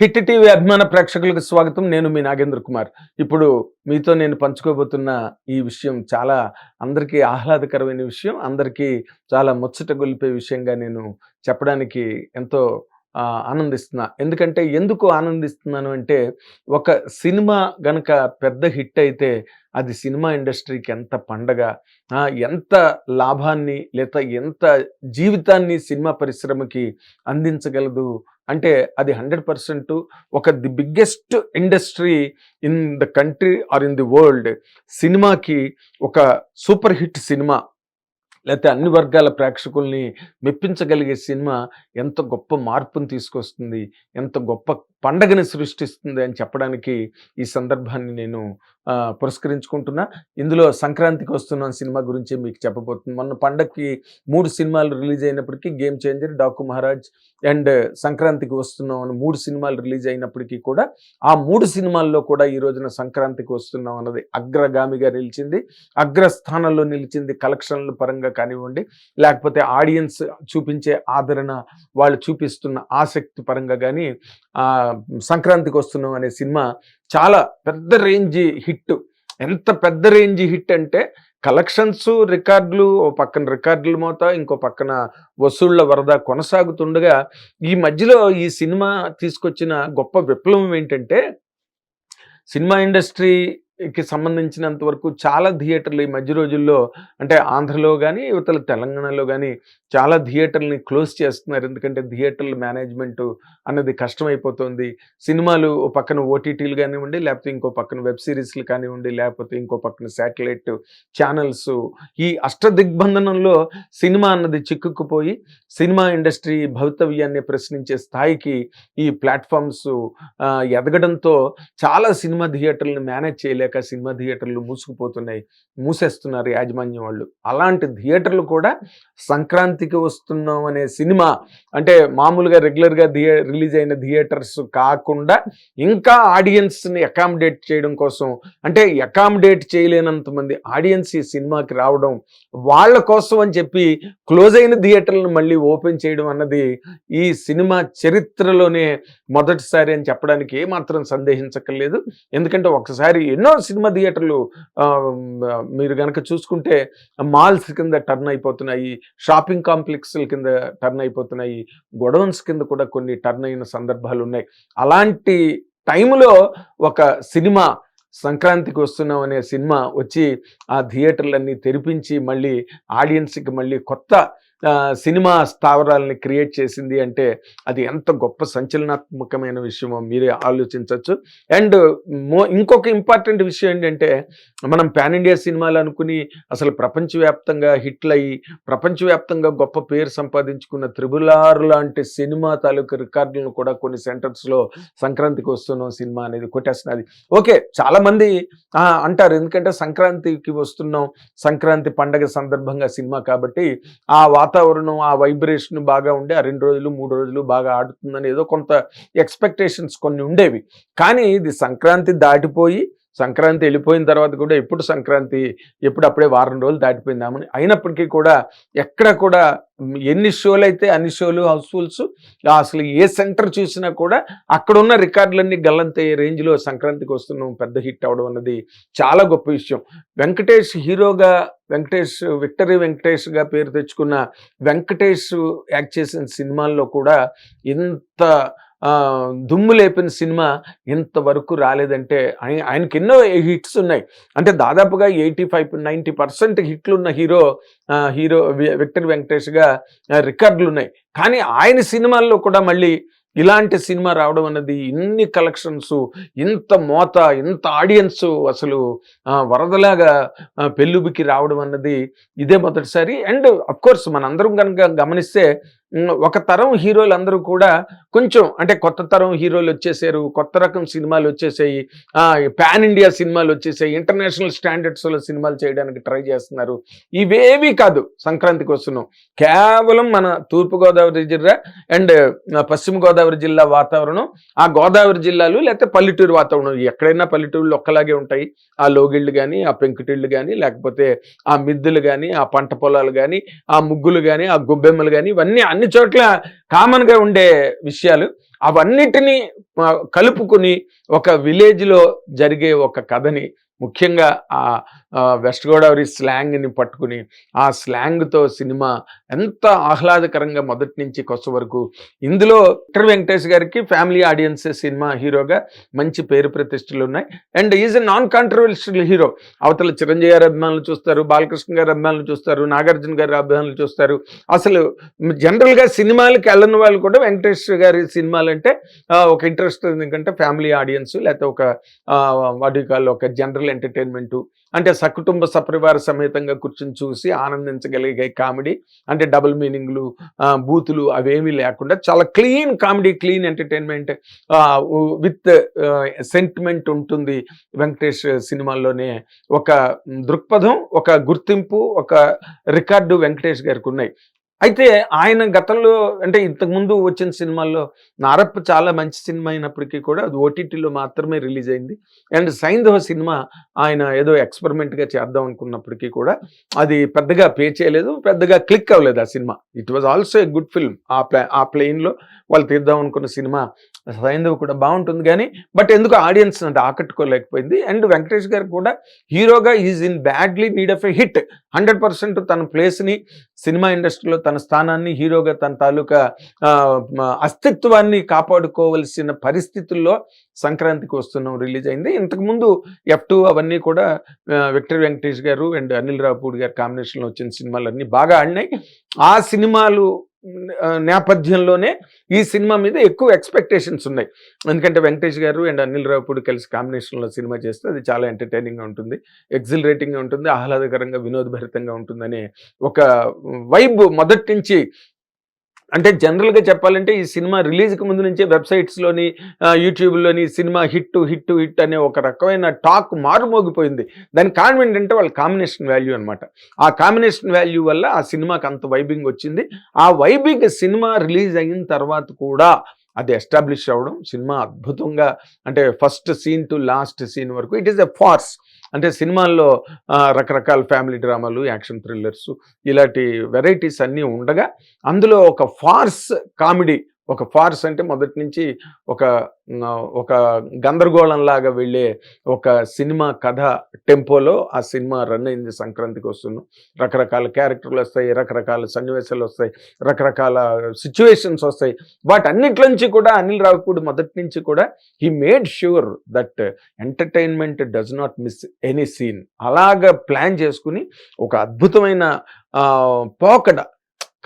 Hit TV అభిమాన ప్రేక్షకులకు స్వాగతం. నేను మీ నాగేంద్ర కుమార్. ఇప్పుడు మీతో నేను పంచుకోబోతున్న ఈ విషయం చాలా అందరికీ ఆహ్లాదకరమైన విషయం. అందరికీ చాలా ముచ్చట గొలిపే విషయంగా నేను చెప్పడానికి ఎంతో ఆనందిస్తున్నా. ఎందుకంటే ఎందుకు ఆనందిస్తున్నాను అంటే ఒక సినిమా గనక పెద్ద హిట్ అయితే అది సినిమా ఇండస్ట్రీకి ఎంత పండగ ఎంత లాభాన్ని లేదా ఎంత జీవితాన్ని సినిమా పరిశ్రమకి అందించగలదు అంటే అది హండ్రెడ్ పర్సెంట్ ఒక the biggest industry in the country or in the world సినిమాకి ఒక సూపర్ హిట్ సినిమా లేకపోతే అన్ని వర్గాల ప్రేక్షకుల్ని మెప్పించగలిగే సినిమా ఎంత గొప్ప మార్పును తీసుకొస్తుంది ఎంత గొప్ప పండగని సృష్టిస్తుంది అని చెప్పడానికి ఈ సందర్భాన్ని నేను పురస్కరించుకుంటున్నా. ఇందులో సంక్రాంతికి వస్తున్న సినిమా గురించి మీకు చెప్పబోతుంది మొన్న పండగకి మూడు సినిమాలు రిలీజ్ అయినప్పటికీ game changer Daku Maharaj and సంక్రాంతికి వస్తున్నాం అని మూడు సినిమాలు రిలీజ్ అయినప్పటికీ కూడా ఆ మూడు సినిమాల్లో కూడా ఈ రోజున సంక్రాంతికి వస్తున్నాం అన్నది అగ్రగామిగా నిలిచింది. అగ్రస్థానంలో నిలిచింది కలెక్షన్ల పరంగా కానివ్వండి లేకపోతే ఆడియన్స్ చూపించే ఆదరణ వాళ్ళు చూపిస్తున్న ఆసక్తి పరంగా కానీ సంక్రాంతికి వస్తున్నాం అనే సినిమా చాలా పెద్ద రేంజ్ హిట్. ఎంత పెద్ద రేంజ్ హిట్ అంటే కలెక్షన్స్ రికార్డులు ఓ పక్కన రికార్డులు మోత ఇంకో పక్కన వసూళ్ళ వరద కొనసాగుతుండగా ఈ మధ్యలో ఈ సినిమా తీసుకొచ్చిన గొప్ప విప్లవం ఏంటంటే సినిమా ఇండస్ట్రీ కి సంబంధించినంత వరకు చాలా థియేటర్లు ఈ మధ్య రోజుల్లో అంటే ఆంధ్రలో కానీ ఇవతల తెలంగాణలో కానీ చాలా థియేటర్ని క్లోజ్ చేస్తున్నారు. ఎందుకంటే థియేటర్ల మేనేజ్మెంట్ అన్నది కష్టమైపోతుంది. సినిమాలు ఓ పక్కన ఓటీటీలు కానివ్వండి లేకపోతే ఇంకో పక్కన వెబ్ సిరీస్లు కానివ్వండి లేకపోతే ఇంకో పక్కన శాటిలైట్ ఛానల్స్ ఈ అష్టదిగ్బంధనంలో సినిమా అన్నది చిక్కుకుపోయి సినిమా ఇండస్ట్రీ భవితవ్యాన్ని ప్రశ్నించే స్థాయికి ఈ ప్లాట్ఫామ్స్ ఎదగడంతో చాలా సినిమా థియేటర్లను మేనేజ్ చేయలేక సినిమా థియేటర్లు మూసుకుపోతున్నాయి మూసేస్తున్నారు యాజమాన్యం వాళ్ళు. అలాంటి థియేటర్లు కూడా సంక్రాంతికి వస్తున్నాం అనే సినిమా అంటే మామూలుగా రెగ్యులర్గా థియే రిలీజ్ అయిన థియేటర్స్ కాకుండా ఇంకా ఆడియన్స్ని అకామిడేట్ చేయడం కోసం అంటే అకామిడేట్ చేయలేనంత మంది ఆడియన్స్ ఈ సినిమాకి రావడం వాళ్ళ కోసం అని చెప్పి క్లోజ్ అయిన థియేటర్లను మళ్ళీ ఓపెన్ చేయడం అన్నది ఈ సినిమా చరిత్రలోనే మొదటిసారి అని చెప్పడానికి ఏమాత్రం సందేహించక్కర్లేదు. ఎందుకంటే ఒకసారి ఎన్నో సినిమా థియేటర్లు మీరు కనుక చూసుకుంటే మాల్స్ కింద టర్న్ అయిపోతున్నాయి షాపింగ్ కాంప్లెక్స్ల కింద టర్న్ అయిపోతున్నాయి గొడవన్స్ కింద కూడా కొన్ని టర్న్ అయిన సందర్భాలు ఉన్నాయి. అలాంటి టైంలో ఒక సినిమా సంక్రాంతికి వస్తున్నాం అనే సినిమా వచ్చి ఆ థియేటర్లన్నీ తెరిపించి మళ్ళీ ఆడియన్స్కి మళ్ళీ కొత్త సినిమా స్థావరాలని క్రియేట్ చేసింది అంటే అది ఎంత గొప్ప సంచలనాత్మకమైన విషయమో మీరే ఆలోచించవచ్చు. అండ్ మో ఇంకొక ఇంపార్టెంట్ విషయం ఏంటంటే మనం పాన్ ఇండియా సినిమాలు అనుకుని అసలు ప్రపంచవ్యాప్తంగా హిట్లు అయ్యి ప్రపంచవ్యాప్తంగా గొప్ప పేరు సంపాదించుకున్న త్రిబులార్ లాంటి సినిమా తాలూకు రికార్డులను కూడా కొన్ని సెంటర్స్లో సంక్రాంతికి వస్తున్నాం సినిమా అనేది కొట్టేస్తున్నది. ఓకే చాలామంది ఆ, అంటారు ఎందుకంటే సంక్రాంతికి వస్తున్నాం సంక్రాంతి పండగ సందర్భంగా సినిమా కాబట్టి ఆ వాతావరణం ఆ వైబ్రేషన్ బాగా ఉండి ఆ రెండు రోజులు మూడు రోజులు బాగా ఆడుతుందని ఏదో కొంత ఎక్స్పెక్టేషన్స్ కొన్ని ఉండేవి. కానీ ఇది సంక్రాంతి దాటిపోయి సంక్రాంతి వెళ్ళిపోయిన తర్వాత కూడా ఎప్పుడు సంక్రాంతి ఎప్పుడు అప్పుడే వారం రోజులు దాటిపోయిందామని అయినప్పటికీ కూడా ఎక్కడ కూడా ఎన్ని షోలు అయితే అన్ని షోలు హౌస్ఫుల్స్ అసలు ఏ సెంటర్ చూసినా కూడా అక్కడ ఉన్న రికార్డులన్నీ గల్లంతే రేంజ్లో సంక్రాంతికి వస్తున్నాం పెద్ద హిట్ అవడం అన్నది చాలా గొప్ప విషయం. వెంకటేష్ హీరోగా వెంకటేష్ విక్టరీ వెంకటేష్గా పేరు తెచ్చుకున్న వెంకటేష్ యాక్ట్ చేసిన సినిమాల్లో కూడా ఇంత దుమ్ము లేపిన సినిమా ఇంతవరకు రాలేదంటే ఆయన ఆయనకి ఎన్నో హిట్స్ ఉన్నాయి. అంటే దాదాపుగా ఎయిటీ ఫైవ్ నైంటీ పర్సెంట్ హిట్లు ఉన్న హీరో హీరో విక్టర్ వెంకటేష్గా ఆ, రికార్డులు ఉన్నాయి కానీ ఆయన సినిమాల్లో కూడా మళ్ళీ ఇలాంటి సినిమా రావడం అన్నది ఇన్ని కలెక్షన్స్ ఇంత మోత ఇంత ఆడియన్స్ అసలు వరదలాగా పెళ్ళుబికి రావడం అన్నది ఇదే మొదటిసారి. అండ్ కోర్స్ మనందరం కనుక గమనిస్తే ఒక తరం హీరోలు అందరూ కూడా కొంచెం అంటే కొత్త తరం హీరోలు వచ్చేసారు కొత్త రకం సినిమాలు వచ్చేసాయి పాన్ ఇండియా సినిమాలు వచ్చేసాయి ఇంటర్నేషనల్ స్టాండర్డ్స్లో సినిమాలు చేయడానికి ట్రై చేస్తున్నారు. ఇవేవి కాదు సంక్రాంతికి వస్తున్నాం. కేవలం మన తూర్పుగోదావరి జిల్లా అండ్ పశ్చిమ గోదావరి జిల్లా వాతావరణం ఆ గోదావరి జిల్లాలు లేకపోతే పల్లెటూరు వాతావరణం. ఎక్కడైనా పల్లెటూరులు ఒక్కలాగే ఉంటాయి. ఆ లోగిళ్ళు కానీ ఆ పెంకుటిళ్ళు కానీ లేకపోతే ఆ మిద్దెలు కానీ ఆ పంట పొలాలు కానీ ఆ ముగ్గులు కానీ ఆ గొబ్బెమ్మలు కానీ ఇవన్నీ అన్ని చోట్ల కామన్గా ఉండే విషయాలు. అవన్నిటినీ కలుపుకుని ఒక విలేజ్లో జరిగే ఒక కథని ముఖ్యంగా ఆ ఆ, వెస్ట్ గోదావరి స్లాంగ్ని పట్టుకుని ఆ స్లాంగ్తో సినిమా ఎంత ఆహ్లాదకరంగా మొదటి నుంచి కొత్త వరకు. ఇందులో విక్టర్ వెంకటేష్ గారికి ఫ్యామిలీ ఆడియన్స్ సినిమా హీరోగా మంచి పేరు ప్రతిష్టలు ఉన్నాయి. And is a non controversial hero. అవతల చిరంజీవి గారి అభిమానులు చూస్తారు బాలకృష్ణ గారి అభిమానులు చూస్తారు నాగార్జున గారి అభిమానులు చూస్తారు. అసలు జనరల్గా సినిమాలకి వెళ్ళని వాళ్ళు కూడా వెంకటేష్ గారి సినిమాలు అంటే ఒక ఇంట్రెస్ట్ ఎందుకంటే ఫ్యామిలీ ఆడియన్స్ లేకపోతే ఒక వాటి ఒక జనరల్ ఎంటర్టైన్మెంట్ అంటే సకుటుంబ సపరివార సమేతంగా కూర్చుని చూసి ఆనందించగలిగే కామెడీ అంటే డబుల్ మీనింగ్లు బూతులు అవేమీ లేకుండా చాలా clean comedy clean entertainment with sentiment ఉంటుంది వెంకటేష్ సినిమాల్లోనే. ఒక దృక్పథం ఒక గుర్తింపు ఒక రికార్డు వెంకటేష్ గారికి ఉన్నాయి. అయితే ఆయన గతంలో అంటే ఇంతకుముందు వచ్చిన సినిమాల్లో నారప్ప చాలా మంచి సినిమా అయినప్పటికీ కూడా అది ఓటీటీలో మాత్రమే రిలీజ్ అయింది. అండ్ సైంధవ సినిమా ఆయన ఏదో ఎక్స్పెరిమెంట్గా చేద్దాం అనుకున్నప్పటికీ కూడా అది పెద్దగా పే చేయలేదు పెద్దగా క్లిక్ అవ్వలేదు ఆ cinema. It was also a good film. ఆ ప్లే ఆ ప్లేన్లో వాళ్ళు తీద్దాం అనుకున్న సినిమా సైంధవ్ కూడా బాగుంటుంది. కానీ బట్ ఎందుకు ఆడియన్స్ అంటే ఆకట్టుకోలేకపోయింది? అండ్ వెంకటేష్ గారు కూడా హీరోగా is in badly need of a hit hundred percent తన ప్లేస్ని సినిమా ఇండస్ట్రీలో తన స్థానాన్ని హీరోగా తన తాలూకా అస్తిత్వాన్ని కాపాడుకోవలసిన పరిస్థితుల్లో సంక్రాంతికి వస్తున్నాం రిలీజ్ అయింది. ఇంతకుముందు ఎఫ్ టూ అవన్నీ కూడా విక్టర్ వెంకటేష్ గారు అండ్ అనిల్ రాపూడి గారు కాంబినేషన్లో వచ్చిన సినిమాలన్నీ బాగా ఆడినాయి. ఆ సినిమాలు నేపథ్యంలోనే ఈ సినిమా మీద ఎక్కువ ఎక్స్పెక్టేషన్స్ ఉన్నాయి. ఎందుకంటే వెంకటేష్ గారు అండ్ అనిల్ రావుపూడి కలిసి కాంబినేషన్లో సినిమా చేస్తే అది చాలా ఎంటర్టైనింగ్గా ఉంటుంది. ఎగ్జిలరేటింగ్గా ఉంటుంది. ఆహ్లాదకరంగా వినోదభరితంగా ఉంటుందనే ఒక వైబ్ మొదటి నుంచి అంటే జనరల్గా చెప్పాలంటే ఈ సినిమా రిలీజ్కి ముందు నుంచే వెబ్సైట్స్లోని యూట్యూబ్లోని సినిమా హిట్ హిట్ హిట్ అనే ఒక రకమైన టాక్ మారుమోగిపోయింది. దానికి కారణం ఏంటంటే వాళ్ళ కాంబినేషన్ వాల్యూ అనమాట ఆ కాంబినేషన్ వాల్యూ వల్ల ఆ సినిమాకి అంత వైబింగ్ వచ్చింది. ఆ వైబింగ్ సినిమా రిలీజ్ అయిన తర్వాత కూడా అది ఎస్టాబ్లిష్ అవ్వడం సినిమా అద్భుతంగా అంటే first scene to last scene వరకు ఇట్ ఈస్ ఎ ఫార్స్. అంటే సినిమాల్లో రకరకాల ఫ్యామిలీ డ్రామాలు యాక్షన్ థ్రిల్లర్స్ ఇలాంటి వెరైటీస్ అన్నీ ఉండగా అందులో ఒక ఫార్స్ కామెడీ ఒక ఫార్స్ అంటే మొదటి నుంచి ఒక ఒక గందరగోళం లాగా వెళ్ళే ఒక సినిమా కథ టెంపోలో ఆ సినిమా రన్ అయింది సంక్రాంతికి వస్తున్నాం రకరకాల క్యారెక్టర్లు వస్తాయి రకరకాల సన్నివేశాలు వస్తాయి రకరకాల సిచ్యువేషన్స్ వస్తాయి. వాటన్నిట్లోంచి కూడా అనిల్ రావుపూడి మొదటి నుంచి కూడా he made sure that entertainment does not miss any scene. అలాగ ప్లాన్ చేసుకుని ఒక అద్భుతమైన పోకడ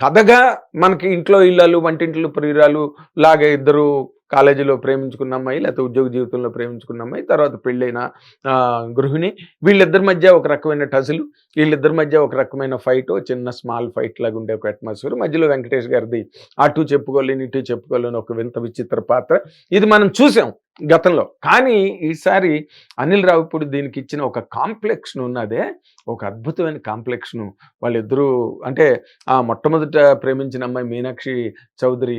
కథగా మనకి ఇంట్లో ఇళ్ళలు వంటింట్లో ప్రియురాలు లాగా ఇద్దరు కాలేజీలో ప్రేమించుకున్న అమ్మాయి లేకపోతే ఉద్యోగ జీవితంలో ప్రేమించుకున్న అమ్మాయి తర్వాత పెళ్ళైన గృహిణి. వీళ్ళిద్దరి మధ్య ఒక రకమైన టజులు వీళ్ళిద్దరి మధ్య ఒక రకమైన ఫైట్ చిన్న స్మాల్ ఫైట్ లాగా ఉండే ఒక అట్మాస్ఫియర్. మధ్యలో వెంకటేష్ గారిది అటు చెప్పుకోలేని ఇటు చెప్పుకోలేని ఒక వింత విచిత్ర పాత్ర. ఇది మనం చూసాం. గతంలో. కానీ ఈసారి అనిల్ రావిపూడి దీనికి ఇచ్చిన ఒక కాంప్లెక్స్ను ఉన్నదే ఒక అద్భుతమైన కాంప్లెక్స్ను వాళ్ళిద్దరూ అంటే ఆ మొట్టమొదట ప్రేమించిన అమ్మాయి మీనాక్షి చౌదరి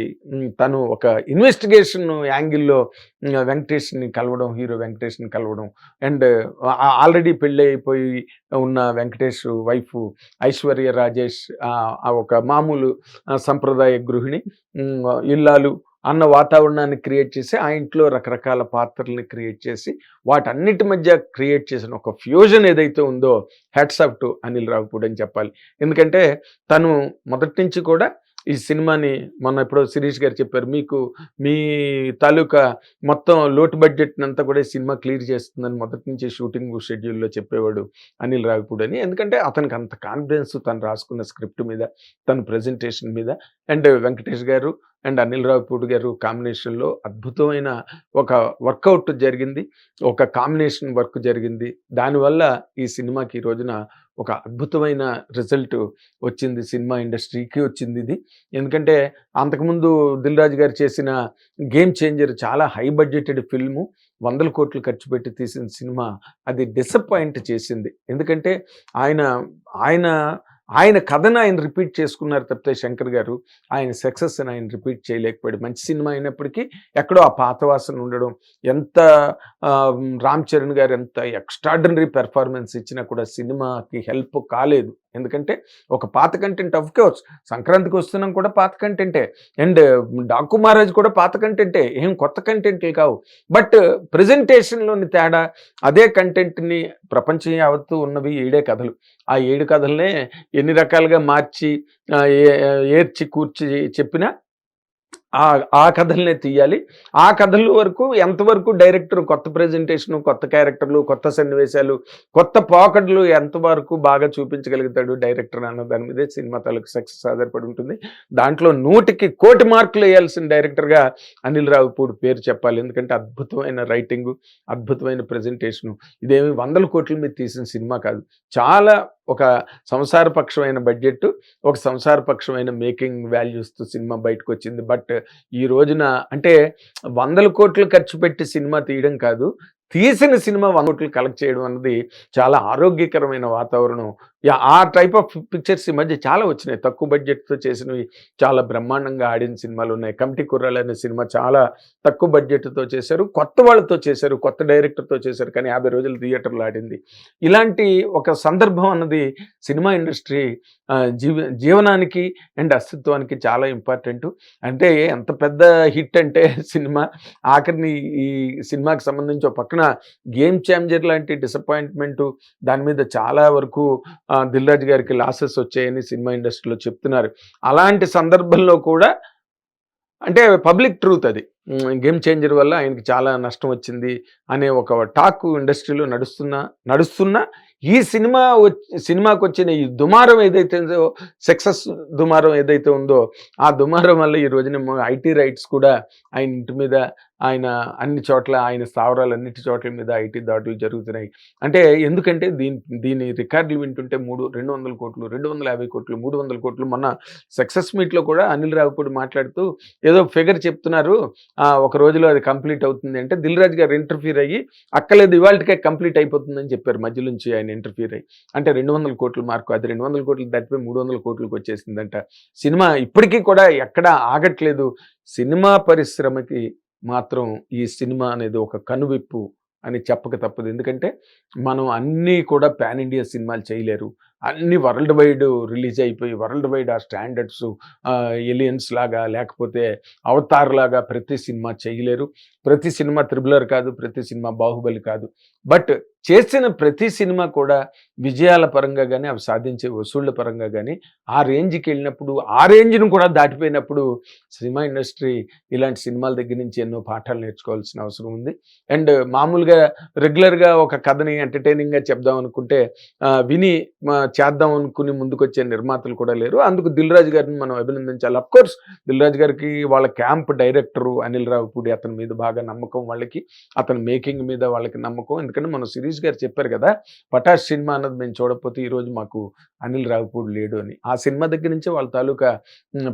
తను ఒక ఇన్వెస్టిగేషన్ యాంగిల్లో వెంకటేష్ని కలవడం హీరో వెంకటేష్ని కలవడం అండ్ ఆల్రెడీ పెళ్ళి అయిపోయి ఉన్న వెంకటేష్ వైఫ్ ఐశ్వర్య రాజేష్ ఆ, ఒక మామూలు సంప్రదాయ గృహిణి ఇల్లాలు అన్న వాతావరణాన్ని క్రియేట్ చేసి ఆ ఇంట్లో రకరకాల పాత్రల్ని క్రియేట్ చేసి వాటన్నిటి మధ్య క్రియేట్ చేసిన ఒక ఫ్యూజన్ ఏదైతే ఉందో hats off to Anil Ravipudi అని చెప్పాలి. ఎందుకంటే తను మొదటి నుంచి కూడా ఈ సినిమాని మొన్న ఎప్పుడో శిరీష్ గారు చెప్పారు. మీకు మీ తాలూకా మొత్తం లోటు బడ్జెట్ అంతా కూడా ఈ సినిమా క్లియర్ చేస్తుందని మొదటి నుంచి షూటింగ్ షెడ్యూల్లో చెప్పేవాడు అనిల్ రావిపూడి అని. ఎందుకంటే అతనికి అంత కాన్ఫిడెన్స్ తను రాసుకున్న స్క్రిప్ట్ మీద తన ప్రజెంటేషన్ మీద అండ్ వెంకటేష్ గారు అండ్ అనిల్ రావిపూడి గారు కాంబినేషన్లో అద్భుతమైన ఒక వర్కౌట్ జరిగింది. ఒక కాంబినేషన్ వర్క్ జరిగింది. దానివల్ల ఈ సినిమాకి ఈ రోజున ఒక అద్భుతమైన రిజల్ట్ వచ్చింది సినిమా ఇండస్ట్రీకి వచ్చింది ఇది. ఎందుకంటే అంతకుముందు దిల్ రాజు గారు చేసిన గేమ్ చేంజర్ చాలా హై బడ్జెటెడ్ ఫిల్ము వందల కోట్లు ఖర్చు పెట్టి తీసిన సినిమా అది డిసప్పాయింట్ చేసింది. ఎందుకంటే ఆయన ఆయన ఆయన కథను ఆయన రిపీట్ చేసుకున్నారు తప్పితే శంకర్ గారు ఆయన సక్సెస్ని ఆయన రిపీట్ చేయలేకపోయాడు. మంచి సినిమా అయినప్పటికీ ఎక్కడో ఆ పాత వాసన ఉండడం ఎంత రామ్ చరణ్ గారు ఎంత ఎక్స్ట్రాడినరీ పెర్ఫార్మెన్స్ ఇచ్చినా కూడా సినిమాకి హెల్ప్ కాలేదు. ఎందుకంటే ఒక పాత కంటెంట్ ఆఫ్ కోర్స్ సంక్రాంతికి వస్తున్నాం కూడా పాత కంటెంటే అండ్ డాకు మహారాజ్ కూడా పాత కంటెంటే ఏం. కొత్త కంటెంట్లు కావు. బట్ ప్రజెంటేషన్లోని తేడా అదే కంటెంట్ని ప్రపంచం యావత్తు ఉన్నవి ఏడే కథలు. ఆ ఏడు కథలనే ఎన్ని రకాలుగా మార్చి ఏ- ఏర్చి కూర్చి చెప్పినా ఆ ఆ కథలనే తీయాలి. ఆ కథల వరకు ఎంతవరకు డైరెక్టర్ కొత్త ప్రెజెంటేషన్ కొత్త క్యారెక్టర్లు కొత్త సన్నివేశాలు కొత్త పాకెట్లు ఎంతవరకు బాగా చూపించగలుగుతాడు డైరెక్టర్ అన్న దాని మీదే సినిమా తాలూకు సక్సెస్ ఆధారపడి ఉంటుంది. దాంట్లో నూటికి కోటి మార్కులు వేయాల్సిన డైరెక్టర్గా అనిల్ రావుపూడి పేరు చెప్పాలి. ఎందుకంటే అద్భుతమైన రైటింగు అద్భుతమైన ప్రజెంటేషను. ఇదేమి వందల కోట్ల మీద తీసిన సినిమా కాదు. చాలా ఒక సంసారపక్షమైన బడ్జెట్ ఒక సంసారపక్షమైన మేకింగ్ వాల్యూస్తో సినిమా బయటకు వచ్చింది బట్ ఈ రోజున అంటే వందల కోట్లు ఖర్చు పెట్టి సినిమా తీయడం కాదు తీసిన సినిమా వంద కోట్లు కలెక్ట్ చేయడం అన్నది చాలా ఆరోగ్యకరమైన వాతావరణం ఆ టైప్ ఆఫ్ పిక్చర్స్ ఈ మధ్య చాలా వచ్చినాయి. తక్కువ బడ్జెట్తో చేసినవి చాలా బ్రహ్మాండంగా ఆడిన సినిమాలు ఉన్నాయి. కమిటీ కుర్రాలు అనే సినిమా చాలా తక్కువ బడ్జెట్తో చేశారు. కొత్త వాళ్ళతో చేశారు కొత్త డైరెక్టర్తో చేశారు కానీ యాభై రోజులు థియేటర్లో ఆడింది. ఇలాంటి ఒక సందర్భం అన్నది సినిమా ఇండస్ట్రీ జీవ జీవనానికి అండ్ అస్తిత్వానికి చాలా ఇంపార్టెంట్ అంటే ఎంత పెద్ద హిట్ అంటే సినిమా ఆఖరిని ఈ సినిమాకి సంబంధించి ఒక పక్కన గేమ్ చేంజర్ లాంటి డిసప్పాయింట్మెంట్ దాని మీద చాలా వరకు ఆ, దిల్ గారికి లాసెస్ వచ్చాయని సినిమా ఇండస్ట్రీలో చెప్తున్నారు. అలాంటి సందర్భంలో కూడా అంటే పబ్లిక్ ట్రూత్ అది. గేమ్ చేంజర్ వల్ల ఆయనకి చాలా నష్టం వచ్చింది అనే ఒక టాక్ ఇండస్ట్రీలో నడుస్తున్న నడుస్తున్న ఈ సినిమా వచ్చి సినిమాకి వచ్చిన ఈ దుమారం ఏదైతే ఉందో సక్సెస్ దుమారం ఏదైతే ఉందో ఆ దుమారం వల్ల ఈ రోజున ఐటీ రైట్స్ కూడా ఆయన ఇంటి మీద ఆయన అన్ని చోట్ల ఆయన స్థావరాలు అన్నిటి చోట్ల మీద ఐటీ దాడులు జరుగుతున్నాయి. అంటే ఎందుకంటే దీని దీని రికార్డులు వింటుంటే మూడు రెండు వందల కోట్లు రెండు వందల యాభై కోట్లు మూడు వందల కోట్లు మొన్న సక్సెస్ మీట్లో కూడా అనిల్ రావుపూడి మాట్లాడుతూ ఏదో ఫిగర్ చెప్తున్నారు ఒక రోజులో అది కంప్లీట్ అవుతుంది అంటే దిల్ రాజు గారు ఇంటర్ఫీర్ అయ్యి అక్కలేదు ఇవాళకే కంప్లీట్ అయిపోతుందని చెప్పారు మధ్య నుంచి ఆయన ఇంటర్ఫీర్ అయ్యి. అంటే రెండు వందల కోట్ల మార్కు అది రెండు వందల కోట్లు దాటిపోయి మూడు వందల కోట్లకు వచ్చేసిందంట. సినిమా ఇప్పటికీ కూడా ఎక్కడా ఆగట్లేదు. సినిమా పరిశ్రమకి మాత్రం ఈ సినిమా అనేది ఒక కనువిప్పు అని చెప్పక తప్పదు. ఎందుకంటే మనం అన్నీ కూడా పాన్ ఇండియా సినిమాలు చేయలేరు. అన్ని వరల్డ్ వైడ్ రిలీజ్ అయిపోయి వరల్డ్ వైడ్ ఆ స్టాండర్డ్స్ ఎలియన్స్ లాగా లేకపోతే అవతార్ లాగా ప్రతి సినిమా చేయలేరు. ప్రతి సినిమా త్రిబులర్ కాదు ప్రతి సినిమా బాహుబలి కాదు. బట్ చేసిన ప్రతి సినిమా కూడా విజయాల పరంగా కానీ అవి సాధించే వసూళ్ళ పరంగా కానీ ఆ రేంజ్కి వెళ్ళినప్పుడు ఆ రేంజ్ను కూడా దాటిపోయినప్పుడు సినిమా ఇండస్ట్రీ ఇలాంటి సినిమాల దగ్గర నుంచి ఎన్నో పాఠాలు నేర్చుకోవాల్సిన అవసరం ఉంది. అండ్ మామూలుగా రెగ్యులర్గా ఒక కథని ఎంటర్టైనింగ్గా చెప్దాం అనుకుంటే విని మా చేద్దాం అనుకుని ముందుకొచ్చే నిర్మాతలు కూడా లేరు. అందుకు దిల్ రాజు గారిని మనం అభినందించాలి. అఫ్ కోర్స్ దిల్ రాజు గారికి వాళ్ళ క్యాంప్ డైరెక్టరు అనిల్ రావుపూడి అతని మీద బాగా నమ్మకం వాళ్ళకి అతని మేకింగ్ మీద వాళ్ళకి నమ్మకం. ఎందుకంటే మన సిరీష్ గారు చెప్పారు కదా పటాష్ సినిమా అన్నది మేము చూడకపోతే ఈరోజు మాకు అనిల్ రావుపూడి లేడు అని. ఆ సినిమా దగ్గర నుంచే వాళ్ళ తాలూకా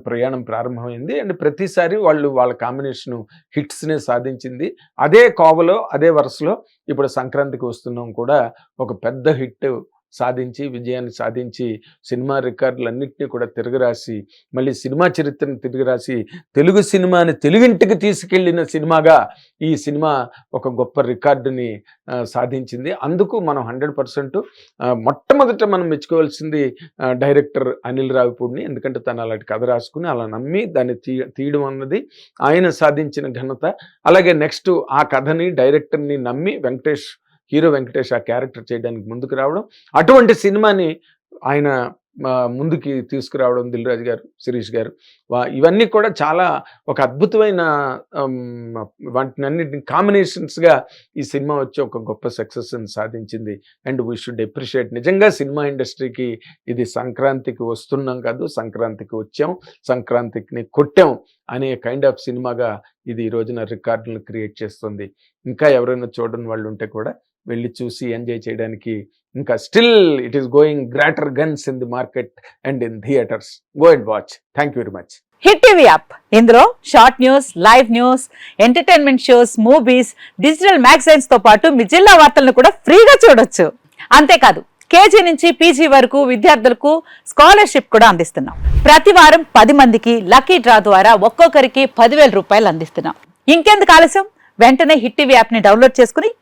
ప్రయాణం ప్రారంభమైంది. అండ్ ప్రతిసారి వాళ్ళు వాళ్ళ కాంబినేషన్ హిట్స్నే సాధించింది. అదే కోవలో అదే వరుసలో ఇప్పుడు సంక్రాంతికి వస్తున్నాం కూడా ఒక పెద్ద హిట్ సాధించి విజయాన్ని సాధించి సినిమా రికార్డులన్నింటినీ కూడా తిరగరాసి మళ్ళీ సినిమా చరిత్రను తిరగరాసి తెలుగు సినిమాని తెలుగింటికి తీసుకెళ్ళిన సినిమాగా ఈ సినిమా ఒక గొప్ప రికార్డుని సాధించింది. అందుకు మనం హండ్రెడ్ పర్సెంట్ మొట్టమొదట మనం మెచ్చుకోవాల్సింది డైరెక్టర్ అనిల్ రావిపూడిని. ఎందుకంటే తను అలాంటి కథ రాసుకుని అలా నమ్మి దాన్ని తీ తీయడం అన్నది ఆయన సాధించిన ఘనత. అలాగే నెక్స్ట్ ఆ కథని డైరెక్టర్ని నమ్మి వెంకటేష్ హీరో వెంకటేష్ ఆ క్యారెక్టర్ చేయడానికి ముందుకు రావడం అటువంటి సినిమాని ఆయన ముందుకి తీసుకురావడం దిల్ రాజు గారు శిరీష్ గారు ఇవన్నీ కూడా చాలా ఒక అద్భుతమైన వాటిని అన్నిటిని కాంబినేషన్స్గా ఈ సినిమా వచ్చి ఒక గొప్ప సక్సెస్ని సాధించింది. And we should appreciate. నిజంగా సినిమా ఇండస్ట్రీకి ఇది సంక్రాంతికి వస్తున్నాం కాదు సంక్రాంతికి వచ్చాం సంక్రాంతికిని కొట్టాం అనే కైండ్ ఆఫ్ సినిమాగా ఇది ఈ రోజున రికార్డులను క్రియేట్ చేస్తుంది. ఇంకా ఎవరైనా చూడని వాళ్ళు ఉంటే కూడా వెళ్ళి చూసి ఎంజాయ్ చేయడానికి. ఇంకా still it is going great guns in the market and in theatres. Go and watch. Thank you very much. Hit TV app. ఇందులో short news live news entertainment shows movies digital మ్యాగజైన్స్తో పాటు మీ జిల్లా వార్తలను కూడా ఫ్రీగా చూడొచ్చు. అంతేకాదు కేజీ నుంచి పీజీ వరకు విద్యార్థులకు స్కాలర్షిప్ కూడా అందిస్తున్నాం. ప్రతి వారం పది మందికి లక్కీ డ్రా ద్వారా ఒక్కొక్కరికి పదివేల రూపాయలు అందిస్తున్నాం. ఇంకెందుకు ఆలస్యం? వెంటనే హిట్ టీవీ యాప్ని డౌన్లోడ్ చేసుకుని